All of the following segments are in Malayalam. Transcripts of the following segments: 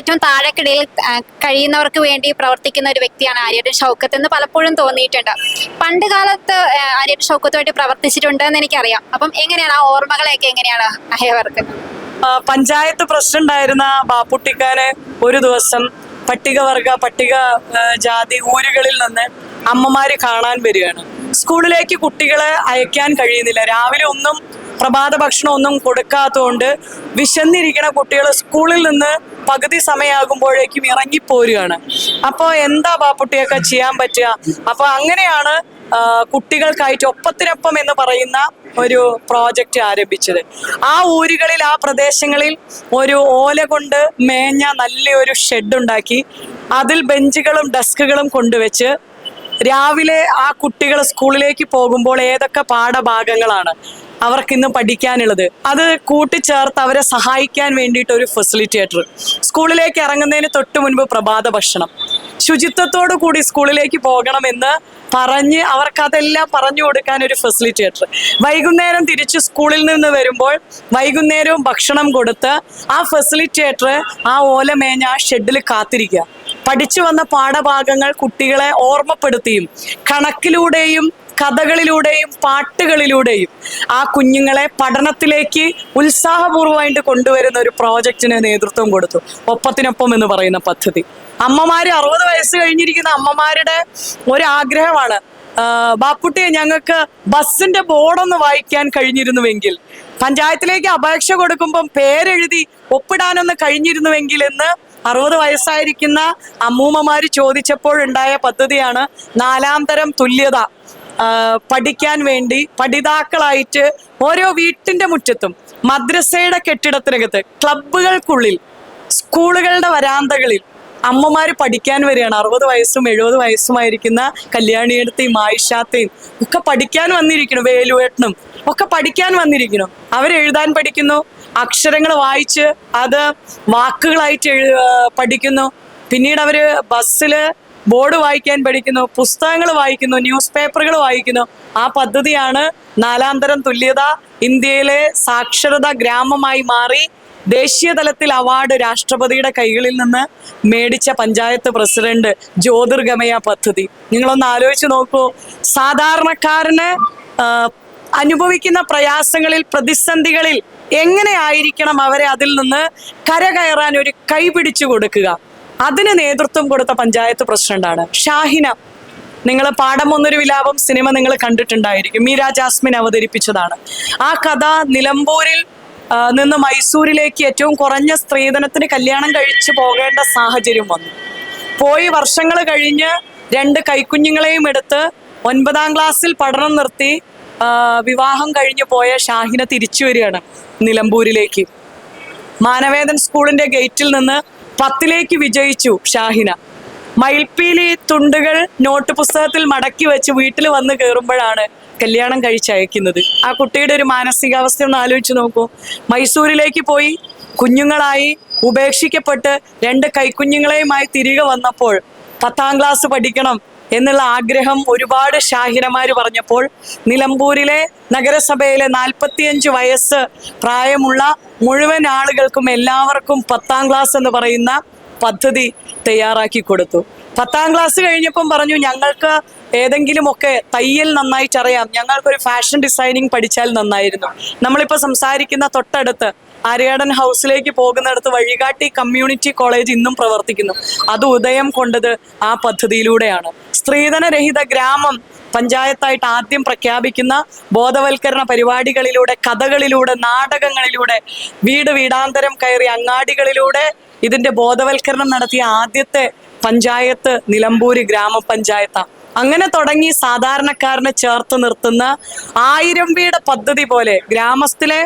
ഏറ്റവും താഴെക്കിടയിൽ കഴിയുന്നവർക്ക് വേണ്ടി പ്രവർത്തിക്കുന്ന ഒരു വ്യക്തിയാണ് ആര്യട്ടൻ ഷൗക്കത്ത് എന്ന് പലപ്പോഴും തോന്നിയിട്ടുണ്ട്. പണ്ട് കാലത്ത് ആര്യട്ടൻ ഷൗക്കത്തുമായിട്ട് പ്രവർത്തിച്ചിട്ടുണ്ട് എന്ന് എനിക്കറിയാം. അപ്പം എങ്ങനെയാണ് ആ ഓർമ്മകളെയൊക്കെ എങ്ങനെയാണ് അഹേവർക്ക് പഞ്ചായത്ത് പ്രസിഡന്റ് ആയിരുന്ന ഒരു ദിവസം പട്ടികവർഗ പട്ടിക ജാതി ഊരുകളിൽ നിന്ന് അമ്മമാര് കാണാൻ വരികയാണ്. സ്കൂളിലേക്ക് കുട്ടികളെ അയക്കാൻ കഴിയുന്നില്ല. രാവിലെ ഒന്നും പ്രഭാത ഭക്ഷണം ഒന്നും കൊടുക്കാത്തതുകൊണ്ട് വിശന്നിരിക്കുന്ന കുട്ടികൾ സ്കൂളിൽ നിന്ന് പകുതി സമയമാകുമ്പോഴേക്കും ഇറങ്ങിപ്പോരുകയാണ് അപ്പോൾ എന്താ ബാപ്പുട്ടിയൊക്കെ ചെയ്യാൻ പറ്റുക? അപ്പോൾ അങ്ങനെയാണ് കുട്ടികൾക്കായിട്ട് ഒപ്പത്തിനൊപ്പം എന്ന് പറയുന്ന ഒരു പ്രോജക്റ്റ് ആരംഭിച്ചത്. ആ ഊരുകളിൽ ആ പ്രദേശങ്ങളിൽ ഒരു ഓല കൊണ്ട് മേഞ്ഞ നല്ലൊരു ഷെഡ് ഉണ്ടാക്കി അതിൽ ബെഞ്ചുകളും ഡെസ്കുകളും കൊണ്ടുവച്ച് രാവിലെ ആ കുട്ടികൾ സ്കൂളിലേക്ക് പോകുമ്പോൾ ഏതൊക്കെ പാഠഭാഗങ്ങളാണ് അവർക്ക് ഇന്ന് പഠിക്കാനുള്ളത്? അത് കൂട്ടിച്ചേർത്ത് അവരെ സഹായിക്കാൻ വേണ്ടിയിട്ട് ഒരു ഫെസിലിറ്റേറ്റർ സ്കൂളിലേക്ക് ഇറങ്ങുന്നതിന് തൊട്ട് മുൻപ് പ്രഭാത ഭക്ഷണം. ശുചിത്വത്തോടു കൂടി സ്കൂളിലേക്ക് പോകണമെന്ന് പറഞ്ഞ് അവർക്ക് അതെല്ലാം പറഞ്ഞു കൊടുക്കാൻ ഒരു ഫെസിലിറ്റേറ്റർ വൈകുന്നേരം തിരിച്ച് സ്കൂളിൽ നിന്ന് വരുമ്പോൾ വൈകുന്നേരവും ഭക്ഷണം കൊടുത്ത് ആ ഫെസിലിറ്റേറ്റർ ആ ഓലമേഞ്ഞ ആ ഷെഡിൽ കാത്തിരിക്കുക. പഠിച്ചു വന്ന പാഠഭാഗങ്ങൾ കുട്ടികളെ ഓർമ്മപ്പെടുത്തിയും കണക്കിലൂടെയും കഥകളിലൂടെയും പാട്ടുകളിലൂടെയും ആ കുഞ്ഞുങ്ങളെ പഠനത്തിലേക്ക് ഉത്സാഹപൂർവമായിട്ട് കൊണ്ടുവരുന്ന ഒരു പ്രോജക്റ്റിന് നേതൃത്വം കൊടുത്തു. ഒപ്പത്തിനൊപ്പം എന്ന് പറയുന്ന പദ്ധതി. അമ്മമാര് അറുപത് വയസ്സ് കഴിഞ്ഞിരിക്കുന്ന അമ്മമാരുടെ ഒരു ആഗ്രഹമാണ് ആ, ബാപ്പുട്ടിയെ ഞങ്ങൾക്ക് ബസ്സിന്റെ ബോർഡൊന്ന് വായിക്കാൻ കഴിഞ്ഞിരുന്നുവെങ്കിൽ പഞ്ചായത്തിലേക്ക് അപേക്ഷ കൊടുക്കുമ്പം പേരെഴുതി ഒപ്പിടാനൊന്ന് കഴിഞ്ഞിരുന്നുവെങ്കിൽ എന്ന് അറുപത് വയസ്സായിരിക്കുന്ന അമ്മൂമ്മമാര് ചോദിച്ചപ്പോഴുണ്ടായ പദ്ധതിയാണ് നാലാം തരം തുല്യത. പഠിക്കാൻ വേണ്ടി പഠിതാക്കളായിട്ട് ഓരോ വീട്ടിന്റെ മുറ്റത്തും മദ്രസയുടെ കെട്ടിടത്തിനകത്ത് ക്ലബുകൾക്കുള്ളിൽ സ്കൂളുകളുടെ വരാന്തകളിൽ അമ്മമാർ പഠിക്കാൻ വരികയാണ്. അറുപത് വയസ്സും എഴുപത് വയസ്സുമായിരിക്കുന്ന കല്യാണിയെടുത്തെയും ആയിഷാത്തെയും ഒക്കെ പഠിക്കാൻ വന്നിരിക്കുന്നു വേലുവേട്ടനും ഒക്കെ പഠിക്കാൻ വന്നിരിക്കുന്നു. അവരെഴുതാൻ പഠിക്കുന്നു. അക്ഷരങ്ങൾ വായിച്ച് അത് വാക്കുകളായിട്ട് പഠിക്കുന്നു. പിന്നീട് അവർ ബസ്സിൽ ബോർഡ് വായിക്കാൻ പഠിക്കുന്നു പുസ്തകങ്ങൾ വായിക്കുന്നു ന്യൂസ് പേപ്പറുകൾ വായിക്കുന്നു. ആ പദ്ധതിയാണ് നാലാം തരം തുല്യത ഇന്ത്യയിലെ സാക്ഷരത ഗ്രാമമായി മാറി ദേശീയ തലത്തിൽ അവാർഡ് രാഷ്ട്രപതിയുടെ കൈകളിൽ നിന്ന് മേടിച്ച പഞ്ചായത്ത് പ്രസിഡന്റ് ജ്യോതിർഗമയ പദ്ധതി. നിങ്ങളൊന്ന് ആലോചിച്ച് നോക്കൂ. സാധാരണക്കാരന് അനുഭവിക്കുന്ന പ്രയാസങ്ങളിൽ പ്രതിസന്ധികളിൽ എങ്ങനെയായിരിക്കണം അവരെ അതിൽ നിന്ന് കരകയറാൻ ഒരു കൈ പിടിച്ചു കൊടുക്കുക? അതിന് നേതൃത്വം കൊടുത്ത പഞ്ചായത്ത് പ്രസിഡന്റാണ് ഷാഹിന നിങ്ങൾ പാഠം ഒന്നൊരു വിലാപം സിനിമ നിങ്ങൾ കണ്ടിട്ടുണ്ടായിരിക്കും. മീര ജാസ്മിൻ അവതരിപ്പിച്ചതാണ്. ആ കഥ നിലമ്പൂരിൽ നിന്ന് മൈസൂരിലേക്ക് ഏറ്റവും കുറഞ്ഞ സ്ത്രീധനത്തിന് കല്യാണം കഴിച്ചു പോകേണ്ട സാഹചര്യം വന്നു. പോയി വർഷങ്ങൾ കഴിഞ്ഞ് രണ്ട് കൈക്കുഞ്ഞുങ്ങളെയും എടുത്ത് ഒൻപതാം ക്ലാസ്സിൽ പഠനം നിർത്തി വിവാഹം കഴിഞ്ഞു പോയ ഷാഹിന തിരിച്ചു വരികയാണ് നിലമ്പൂരിലേക്ക്. മാനവേദൻ സ്കൂളിന്റെ ഗേറ്റിൽ നിന്ന് പത്തിലേക്ക് വിജയിച്ചു ഷാഹിന. മയിൽപ്പീലി തുണ്ടുകൾ നോട്ട് പുസ്തകത്തിൽ മടക്കി വെച്ച് വീട്ടിൽ വന്ന് കയറുമ്പോഴാണ് കല്യാണം കഴിച്ചയക്കുന്നത്. ആ കുട്ടിയുടെ ഒരു മാനസികാവസ്ഥ ഒന്ന് ആലോചിച്ച് നോക്കൂ. മൈസൂരിലേക്ക് പോയി കുഞ്ഞുങ്ങളായി ഉപേക്ഷിക്കപ്പെട്ട് രണ്ട് കൈക്കുഞ്ഞുങ്ങളെയുമായി തിരികെ വന്നപ്പോൾ പത്താം ക്ലാസ് പഠിക്കണം എന്നുള്ള ആഗ്രഹം ഒരുപാട് ഷാഹിനമാർ പറഞ്ഞപ്പോൾ നിലമ്പൂരിലെ നഗരസഭയിലെ നാൽപ്പത്തിയഞ്ച് വയസ്സ് പ്രായമുള്ള മുഴുവൻ ആളുകൾക്കും എല്ലാവർക്കും പത്താം ക്ലാസ് എന്ന് പറയുന്ന പദ്ധതി തയ്യാറാക്കി കൊടുത്തു. പത്താം ക്ലാസ് കഴിഞ്ഞപ്പം പറഞ്ഞു ഞങ്ങൾക്ക് ഏതെങ്കിലുമൊക്കെ തയ്യൽ നന്നായിട്ട് അറിയാം ഞങ്ങൾക്കൊരു ഫാഷൻ ഡിസൈനിങ് പഠിച്ചാൽ നന്നായിരുന്നു. നമ്മളിപ്പോൾ സംസാരിക്കുന്ന തൊട്ടടുത്ത് ആര്യാടൻ ഹൗസിലേക്ക് പോകുന്നിടത്ത് വഴികാട്ടി കമ്മ്യൂണിറ്റി കോളേജ് ഇന്നും പ്രവർത്തിക്കുന്നു. അത് ഉദയം കൊണ്ടത് ആ പദ്ധതിയിലൂടെയാണ്. സ്ത്രീധനരഹിത ഗ്രാമം പഞ്ചായത്തായിട്ട് ആദ്യം പ്രഖ്യാപിക്കുന്ന ബോധവൽക്കരണ പരിപാടികളിലൂടെ കഥകളിലൂടെ നാടകങ്ങളിലൂടെ വീട് വീടാന്തരം കയറി അങ്ങാടികളിലൂടെ ഇതിന്റെ ബോധവൽക്കരണം നടത്തിയ ആദ്യത്തെ പഞ്ചായത്ത് നിലമ്പൂര് ഗ്രാമപഞ്ചായത്താണ്. അങ്ങനെ തുടങ്ങി സാധാരണക്കാരനെ ചേർത്ത് നിർത്തുന്ന ആയിരം വീട് പദ്ധതി പോലെ ഗ്രാമത്തിലെ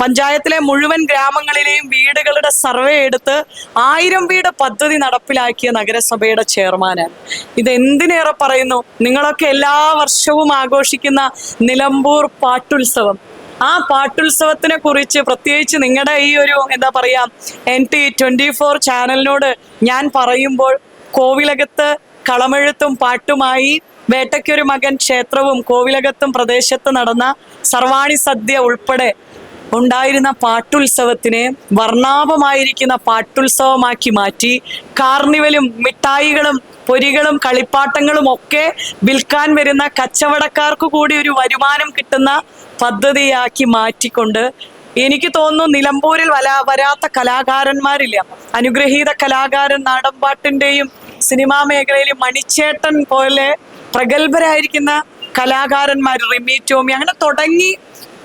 പഞ്ചായത്തിലെ മുഴുവൻ ഗ്രാമങ്ങളിലെയും വീടുകളുടെ സർവേ എടുത്ത് ആയിരം വീട് പദ്ധതി നടപ്പിലാക്കിയ നഗരസഭയുടെ ചെയർമാനാണ്. ഇത് എന്തിനേറെ പറയുന്നു? നിങ്ങളൊക്കെ എല്ലാ വർഷവും ആഘോഷിക്കുന്ന നിലമ്പൂർ പാട്ടുത്സവം. ആ പാട്ടുത്സവത്തിനെ കുറിച്ച് പ്രത്യേകിച്ച് നിങ്ങളുടെ ഈ ഒരു എന്താ പറയാ എൻ ടി ട്വന്റി ഫോർ ചാനലിനോട് ഞാൻ പറയുമ്പോൾ കോവിലകത്ത് കളമെഴുത്തും പാട്ടുമായി വേട്ടയ്ക്കൊരു മകൻ ക്ഷേത്രവും കോവിലകത്തും പ്രദേശത്ത് നടന്ന സർവാണി സദ്യ ഉൾപ്പെടെ ഉണ്ടായിരുന്ന പാട്ടുത്സവത്തിനെ വർണാഭമായിരിക്കുന്ന പാട്ടുത്സവമാക്കി മാറ്റി കാർണിവലും മിഠായികളും പൊരികളും കളിപ്പാട്ടങ്ങളും ഒക്കെ വിൽക്കാൻ വരുന്ന കച്ചവടക്കാർക്ക് കൂടി ഒരു വരുമാനം കിട്ടുന്ന പദ്ധതിയാക്കി മാറ്റിക്കൊണ്ട് എനിക്ക് തോന്നുന്നു നിലമ്പൂരിൽ വല വരാത്ത കലാകാരന്മാരില്ല. അനുഗ്രഹീത കലാകാരൻ നാടൻപാട്ടിന്റെയും സിനിമാ മേഖലയിൽ മണിച്ചേട്ടൻ പോലെ പ്രഗത്ഭരായിരിക്കുന്ന കലാകാരന്മാർ റിമി ടോമി അങ്ങനെ തുടങ്ങി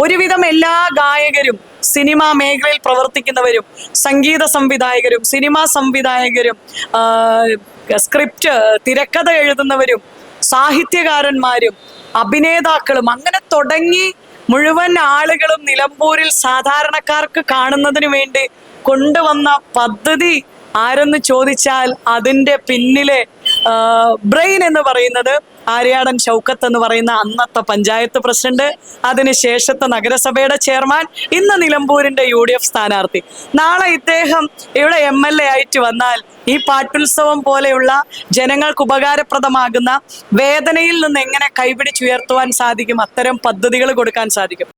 ഒരുവിധം എല്ലാ ഗായകരും സിനിമാ മേഖലയിൽ പ്രവർത്തിക്കുന്നവരും സംഗീത സംവിധായകരും സിനിമാ സംവിധായകരും സ്ക്രിപ്റ്റ് തിരക്കഥ എഴുതുന്നവരും സാഹിത്യകാരന്മാരും അഭിനേതാക്കളും അങ്ങനെ തുടങ്ങി മുഴുവൻ ആളുകളും നിലമ്പൂരിൽ സാധാരണക്കാർക്ക് കാണുന്നതിന് വേണ്ടി കൊണ്ടുവന്ന പദ്ധതി ആരെന്ന് ചോദിച്ചാൽ അതിന്റെ പിന്നിലെ ബ്രെയിൻ എന്ന് പറയുന്നത് ആര്യാടൻ ഷൗക്കത്ത് എന്ന് പറയുന്ന അന്നത്തെ പഞ്ചായത്ത് പ്രസിഡന്റ് അതിനുശേഷത്തെ നഗരസഭയുടെ ചെയർമാൻ ഇന്ന് നിലമ്പൂരിന്റെ യു ഡി എഫ് സ്ഥാനാർത്ഥി. നാളെ ഇദ്ദേഹം ഇവിടെ എം എൽ എ ആയിട്ട് വന്നാൽ ഈ പാട്ടുത്സവം പോലെയുള്ള ജനങ്ങൾക്ക് ഉപകാരപ്രദമാകുന്ന വേദനയിൽ നിന്ന് എങ്ങനെ കൈപിടിച്ചുയർത്തുവാൻ സാധിക്കും അത്തരം പദ്ധതികൾ കൊടുക്കാൻ സാധിക്കും.